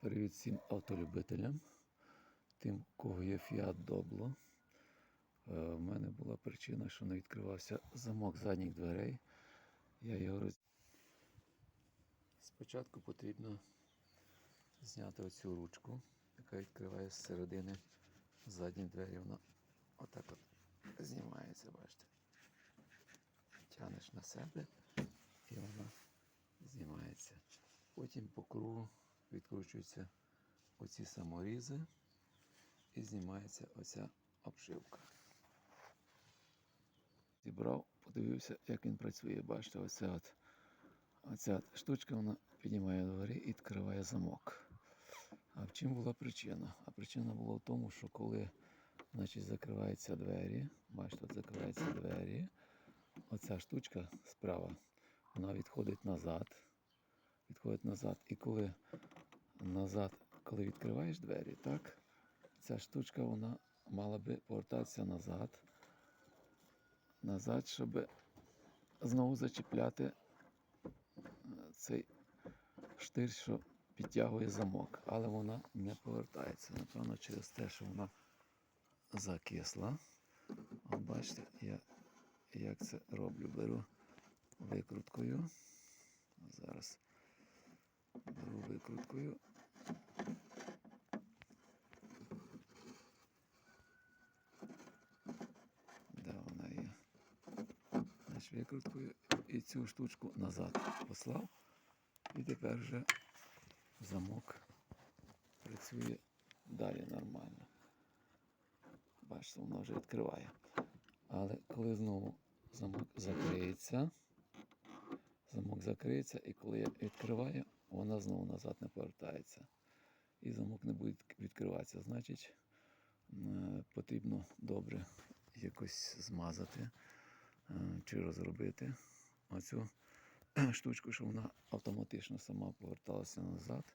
Привіт всім автолюбителям, тим, кого є Fiat Doblo. Е, У мене була причина, що не відкривався замок задніх дверей. Я його роз... Спочатку потрібно зняти оцю ручку, яка відкриває з середини задні двері. Вона отак от знімається, бачите. Тянеш на себе і вона знімається. Потім по кругу відкручуються оці саморізи і знімається оця обшивка. Зібрав, подивився, як він працює. Бачите, оця, от, оця от штучка вона піднімає догори і відкриває замок. А в чим була причина? А причина була в тому, що коли значить, закриваються двері, бачите, от закриваються двері, оця штучка справа, вона відходить назад. Відходить назад. І коли назад, коли відкриваєш двері, так, ця штучка вона мала би повертатися назад. Назад, щоб знову зачіпляти е, цей штир, що підтягує замок. Але вона не повертається. Напевно, через те, що вона закисла. От бачите, я як це роблю. Беру викруткою. Зараз викруткою. Де вона є? Значить, викруткою і цю штучку назад послав. І тепер вже замок працює далі нормально. Бачите, воно вже відкриває. Але коли знову замок закриється, замок закриється, і коли я відкриваю, вона знову назад не повертається. І замок не буде відкриватися. Значить, е, потрібно добре якось змазати е, чи розробити оцю штучку, щоб вона автоматично сама поверталася назад,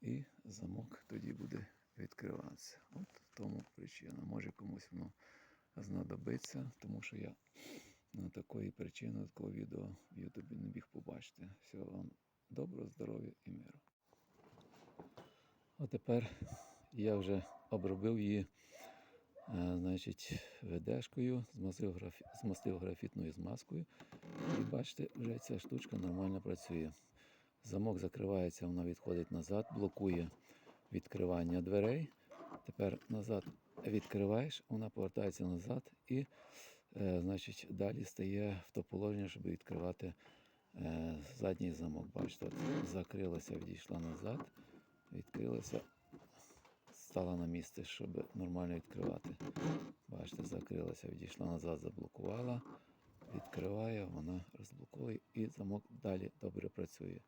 і замок тоді буде відкриватися. От тому причина. Може комусь воно знадобиться, тому що я на такої причини такого відео в Ютубі не міг побачити. Всього вам доброго, здоров'я і миру. А тепер я вже обробив її е, значить, ведешкою, змастив, графі... змастив графітною змазкою. І бачите, вже ця штучка нормально працює. Замок закривається, вона відходить назад, блокує відкривання дверей. Тепер назад відкриваєш, вона повертається назад і значить, далі стає в то положення, щоб відкривати е, задній замок. Бачите, от закрилася, відійшла назад, відкрилася, стала на місце, щоб нормально відкривати. Бачите, закрилася, відійшла назад, заблокувала, відкриває, вона розблоковує і замок далі добре працює.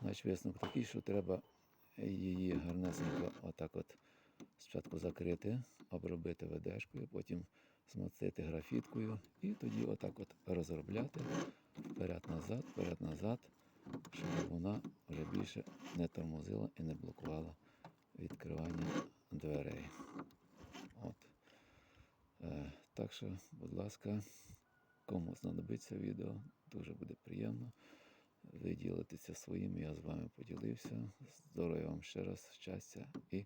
Значить, висновок такий, що треба її гарнесенько отак от спочатку закрити, обробити ведешкою, потім змастити графіткою і тоді отак от розробляти вперед-назад, вперед-назад, щоб вона вже більше не тормозила і не блокувала відкривання дверей. От. Е, так що, будь ласка, кому знадобиться відео, дуже буде приємно. Ви ділитеся своїм, я з вами поділився. Здоров'я вам ще раз, щастя і.